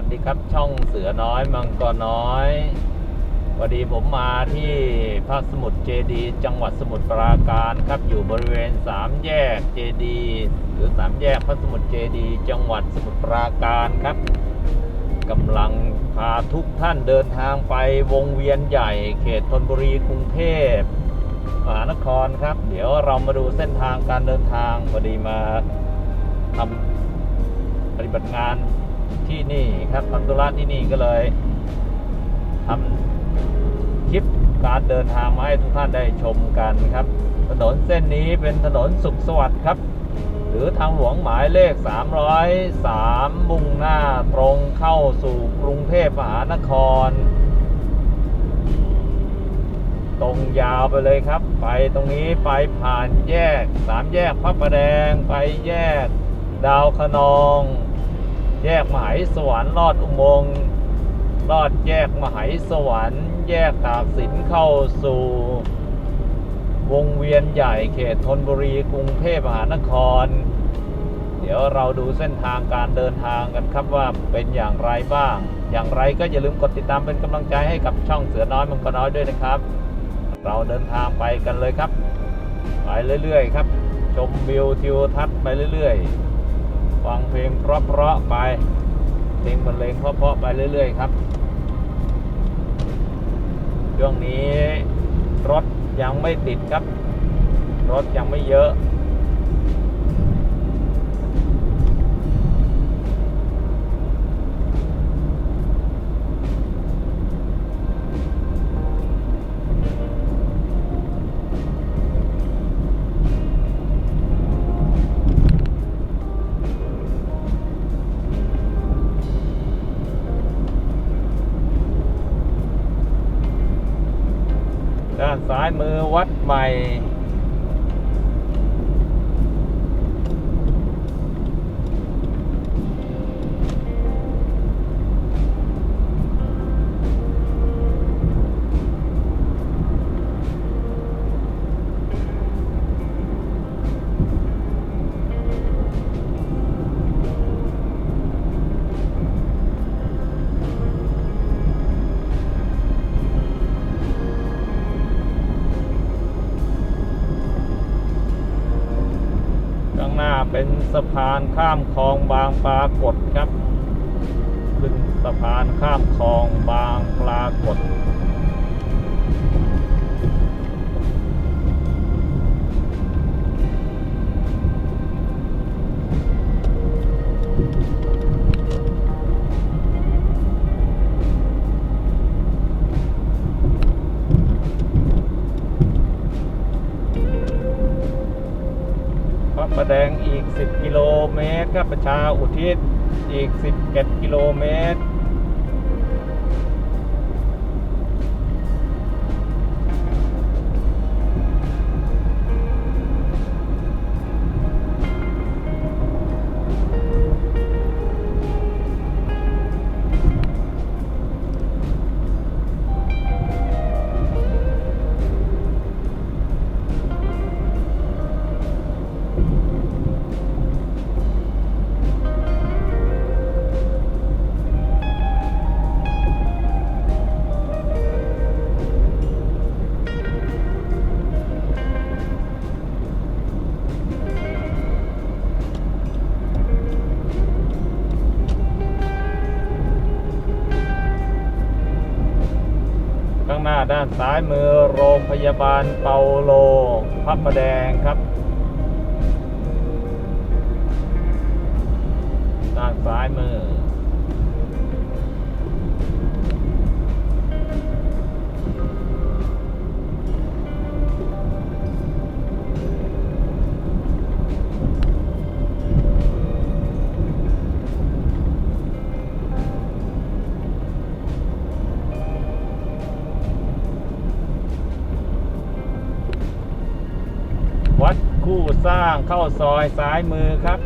วัสดีครับช่องเสือน้อยมังกรน้อยวันดีผมมาที่พระสมุทรเจดีจังหวัดสมุทรปราการครับอยู่บริเวณสามแยกเจดีหรือสามแยกพระสมุทรเจดีจังหวัดสมุทรปราการครับกำลังพาทุกท่านเดินทางไปวงเวียนใหญ่ เขตธนบุรีกรุงเทพมหานครครับ เดี๋ยวเรามาดูเส้นทางการเดินทางพอดีมาทำปฏิบัติงาน ที่นี่ครับทำธุระที่นี่ก็เลยทำคลิปการเดินทางมาให้ทุกท่านได้ชมกันครับ ถนนเส้นนี้เป็นถนนสุขสวัสดิ์ครับ หรือทางหลวงหมายเลข 303 มุ่งหน้าตรงเข้าสู่กรุงเทพมหานคร ตรงยาวไปเลยครับ ไปตรงนี้ไปผ่านแยกสามแยกพระประแดง ไปแยก ดาวคะนอง แยกมหายสวรรค์ลอดอุโมงค์ลอดแยกมหายสวรรค์ แยกตากสินเข้าสู่ วงเวียนใหญ่เขตธนบุรีกรุงเทพมหานคร เดี๋ยวเราดูเส้นทางการเดินทางกันครับว่าเป็นอย่างไรบ้าง อย่างไรก็อย่าลืมกดติดตามเป็นกำลังใจให้กับช่องเสือน้อยมังกรน้อยด้วยนะครับ เราเดินทางไปกันเลยครับ ไปเรื่อยๆ ครับ ชมวิวทิวทัศน์ไปเรื่อยๆ ฟังเพลงเพราะๆไป เพลงบรรเลงเพราะๆไปเรื่อย ๆ ครับ ช่วงนี้รถยังไม่ติดครับ รถยังไม่เยอะ วั สะพานข้ามคลองบางปรากฏครับ ขึ้นสะพานข้ามคลองบางปรากฏ 10 กิโลเมตรครับประชาอุทิศอีก11กิโลเมตร หน้าด้านซ้ายมือโรงพยาบาลเปาโลพระประแดงครับ ด้านซ้ายมือ เข้าซอยซ้ายมือครับ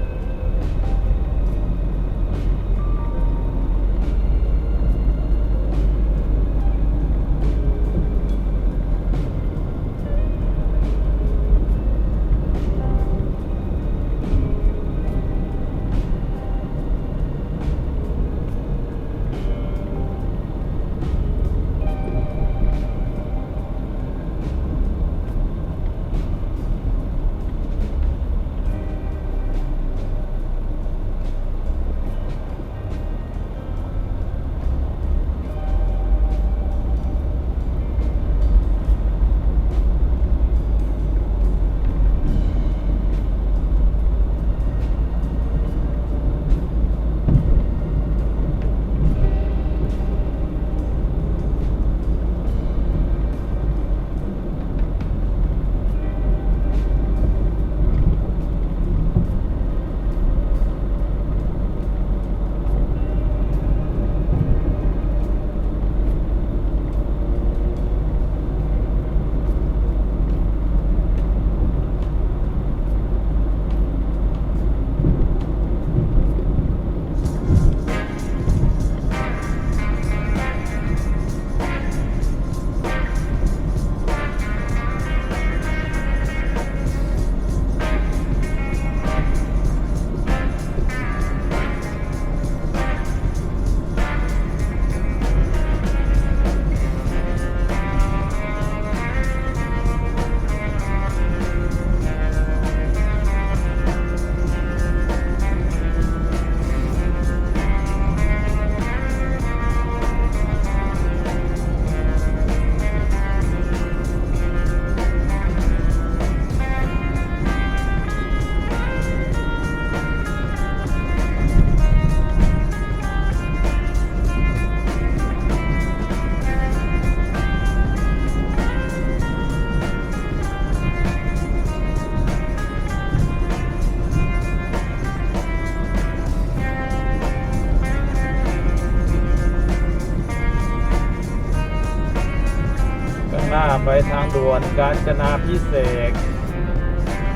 กาญจนาพิเศษ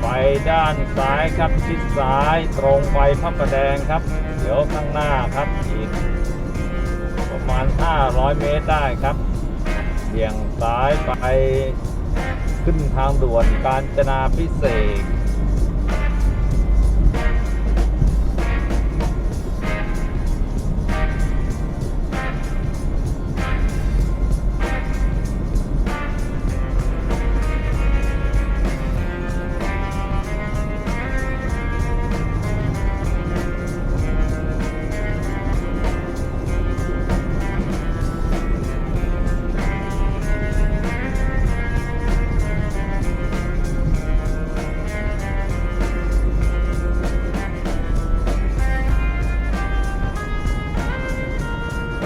ไปด้านซ้ายครับชิดซ้ายตรงไปพระประแดงครับ เดี๋ยวข้างหน้าครับอีก ประมาณ 500 เมตรได้ครับเบี่ยงซ้ายไปขึ้นทางด่วนกาญจนาพิเศษ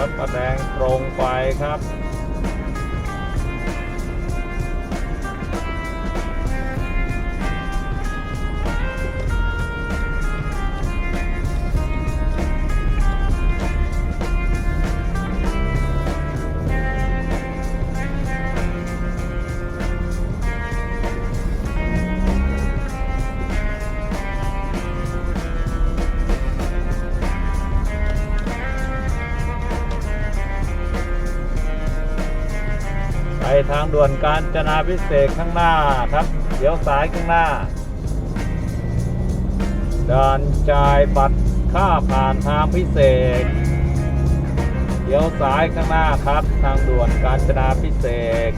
ระประแดงตรงไปครับ วนการจนาพิเศษข้างหน้าครับเดี๋ยวซ้ายข้างหน้าด่านจ่ายบัตรค่าผ่านทางพิเศษเดี๋ยวซ้ายข้างหน้าครับ ทางด่วนกาญจนาพิเศษ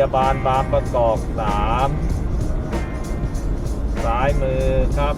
ยาบาลบางประกอบสามซ้ายมือครับ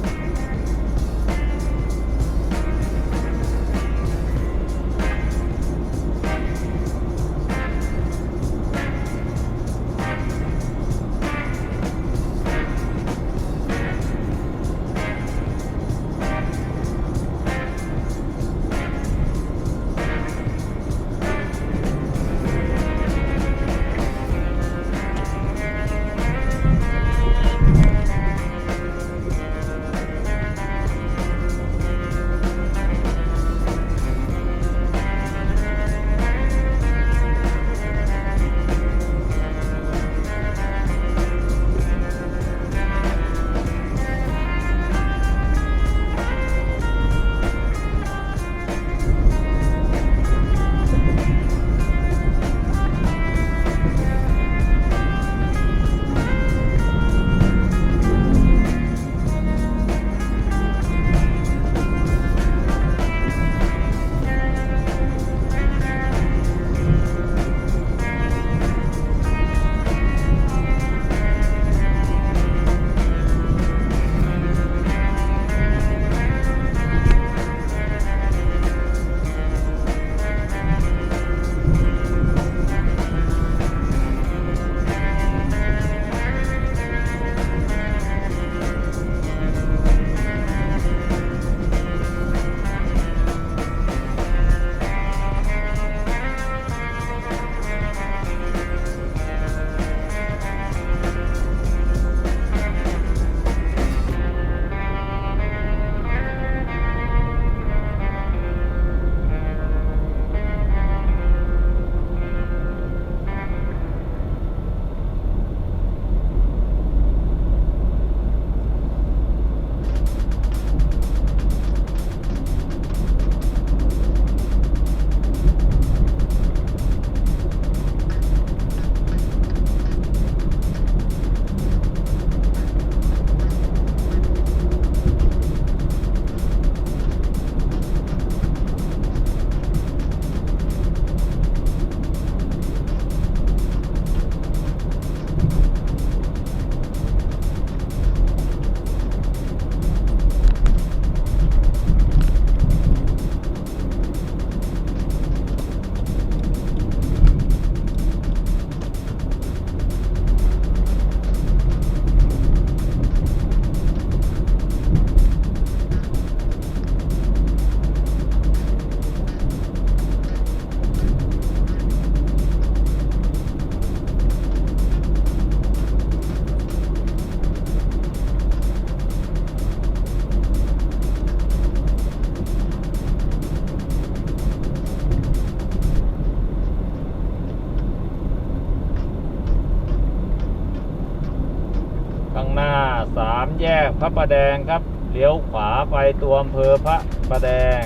พระประแดงครับ เลี้ยวขวาไปตัวอำเภอพระประแดง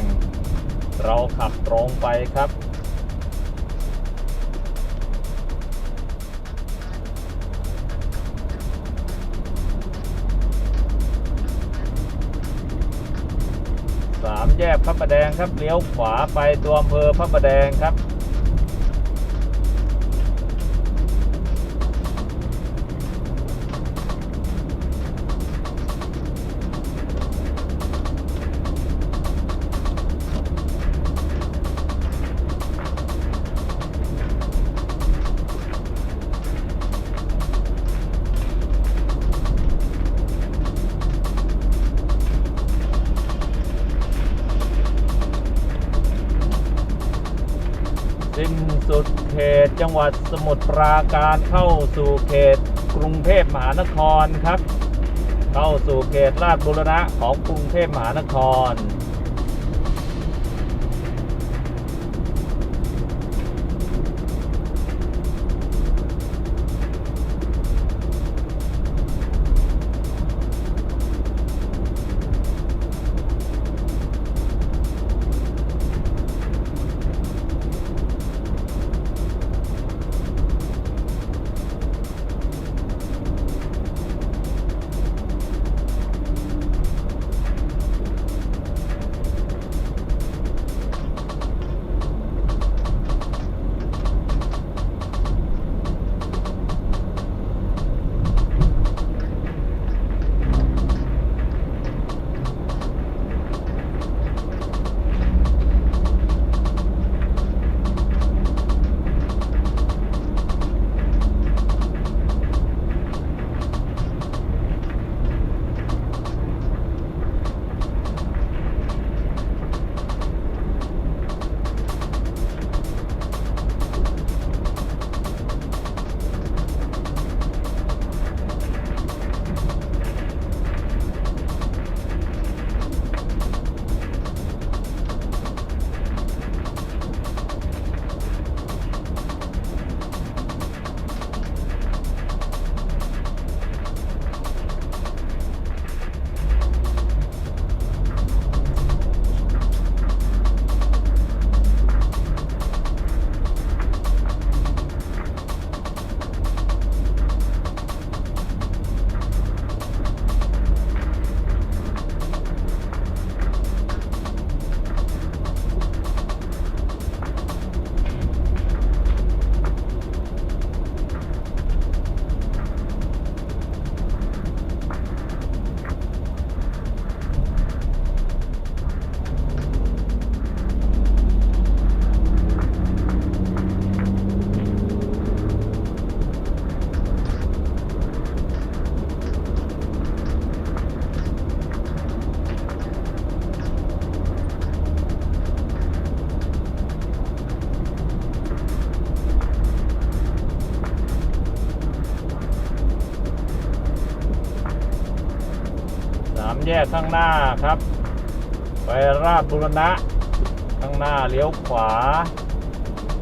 เราขับตรงไปครับ สามแยกพระประแดงครับ เลี้ยวขวาไปตัวอำเภอพระประแดงครับ สมุทรปราการเข้าสู่เขตกรุงเทพมหานครครับ เข้าสู่เขตลาดบุรณะของกรุงเทพมหานคร แยกข้างหน้าครับ ไปราชบุรณะ ข้างหน้าเลี้ยวขวา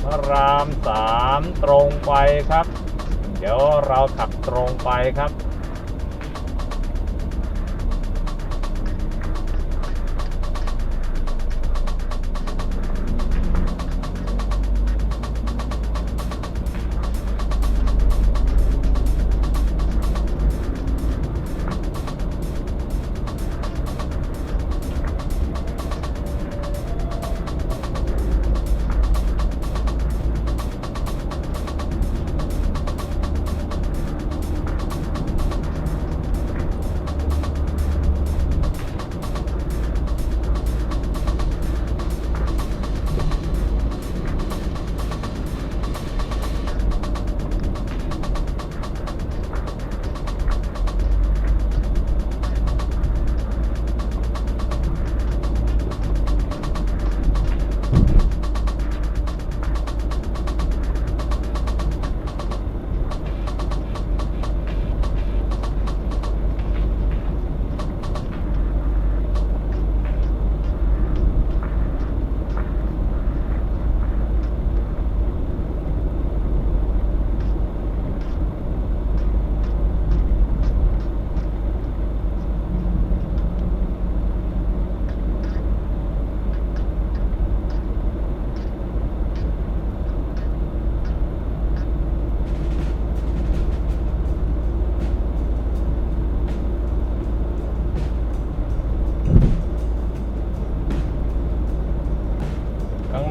พระรามสามตรงไปครับ เดี๋ยวเราขับตรงไปครับ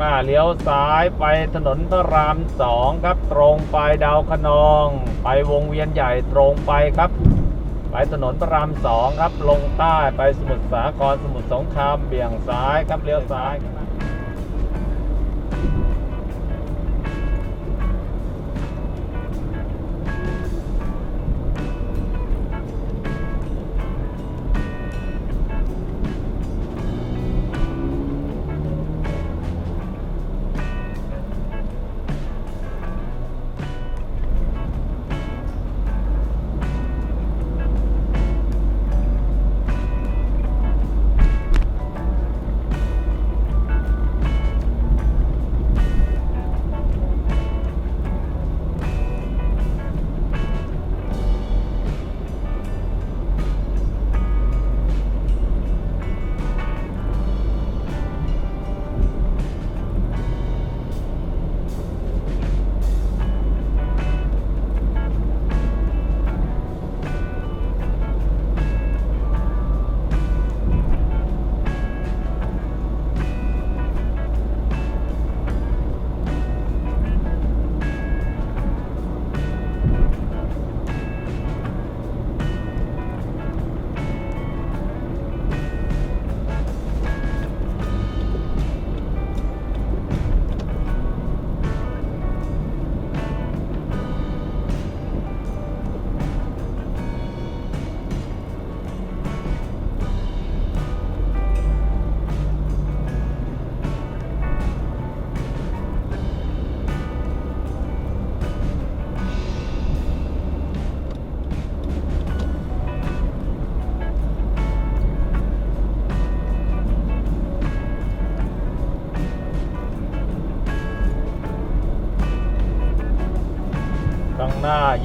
หน้าเลี้ยวซ้ายไปถนนพระรามสองครับ ตรงไปดาวคะนอง ไปวงเวียนใหญ่ตรงไปครับ ไปถนนพระรามสองครับ ลงใต้ไปสมุทรสาครสมุทรสงครามเบี่ยงซ้ายครับเลี้ยวซ้าย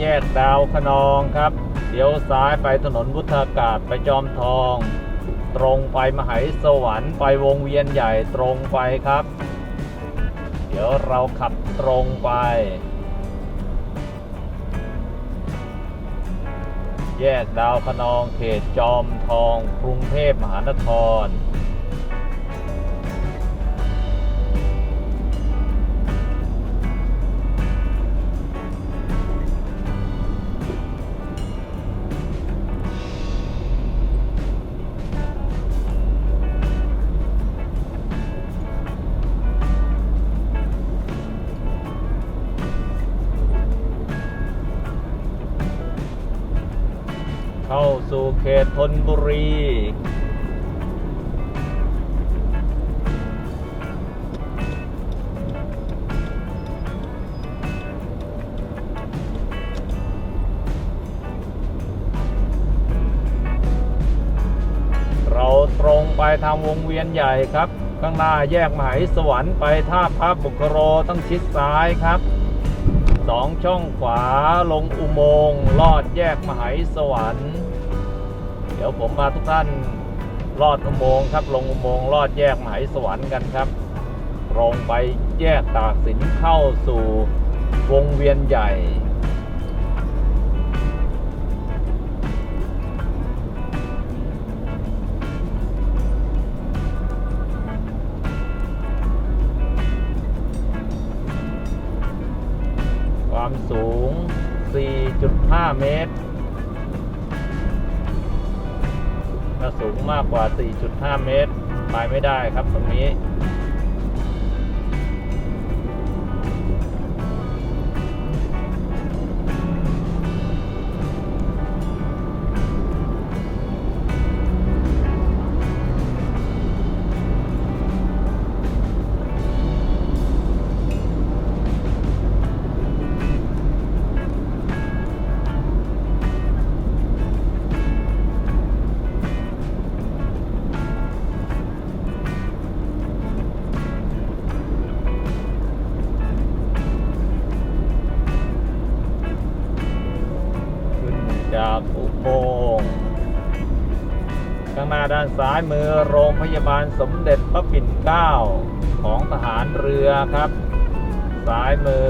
แยกดาวคะนองครับเลี้ยวซ้ายไปถนนวุฒากาศไปจอมทอง ตรงไปมหาสวรรค์ไปวงเวียนใหญ่ตรงไปครับ เดี๋ยวเราขับตรงไป แยกดาวคะนองเขตจอมทองกรุงเทพมหานคร ขตธนบุรี เราตรงไปทางวงเวียนใหญ่ครับ ข้างหน้าแยกมหาสวรรค์ไปท่าพระบุคโรต้องชิดซ้ายครับสองช่องขวาลงอุโมงค์ลอดแยกมหาสวรรค์ เดี๋ยวผมพาทุกท่านลอดอุโมงค์ครับ ลงอุโมงค์ลอดแยกมหาสวรรค์กันครับตรงไปแยกตากสินเข้าสู่วงเวียนใหญ่ ความสูง 4.5 เมตร ถ้าสูงมากกว่า 4.5 เมตร ไปไม่ได้ครับตรงนี้ ข้างหน้าด้านซ้ายมือโรงพยาบาลสมเด็จพระปิ่นเกล้าของทหารเรือครับ ซ้ายมือ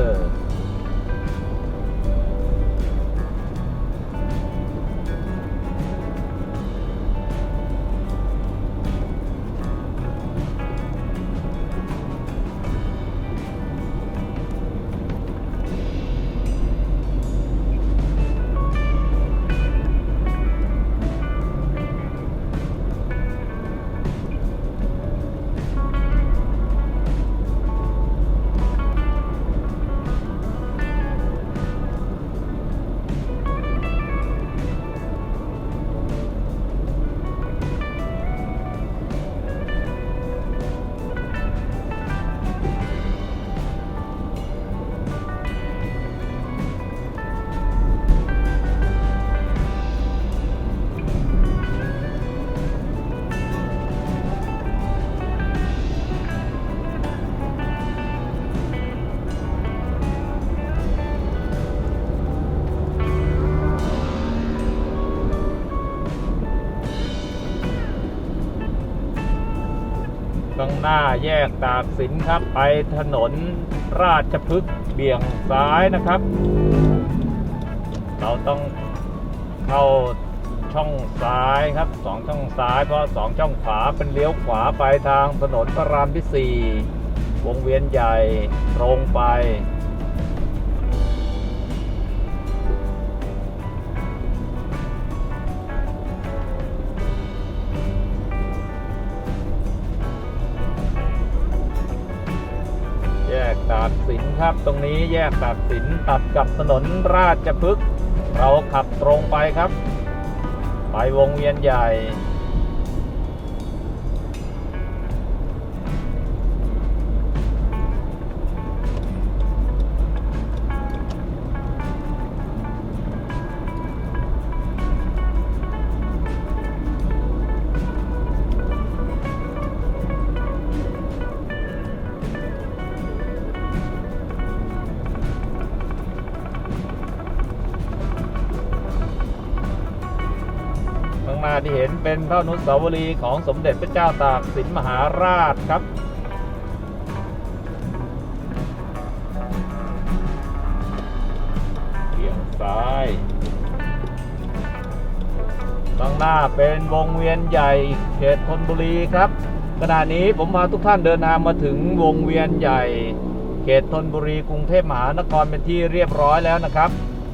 หน้าแยกตากสินครับ ไปถนนราชพฤกษ์เบี่ยงซ้ายนะครับ เราต้องเข้าช่องซ้ายครับสองช่องซ้ายเพราะสองช่องขวาเป็นเลี้ยวขวาไปทางถนนพระรามที่สี่วงเวียนใหญ่ตรงไป ครับ ตรงนี้แยกตากสินตัดกับถนนราชพฤกษ์เราขับตรงไปครับ ไปวงเวียนใหญ่าที่เห็นเป็นพระนุสาวรีย์ของสมเด็จพระเจ้าตากสินมหาราชครับเบี่ยงซ้ายข้างหน้าเป็นวงเวียนใหญ่เขตธนบุรีครับ ขณะนี้ผมพาทุกท่านเดินทางมาถึงวงเวียนใหญ่ เขตธนบุรีกรุงเทพมหานครเป็นที่เรียบร้อยแล้วนะครับ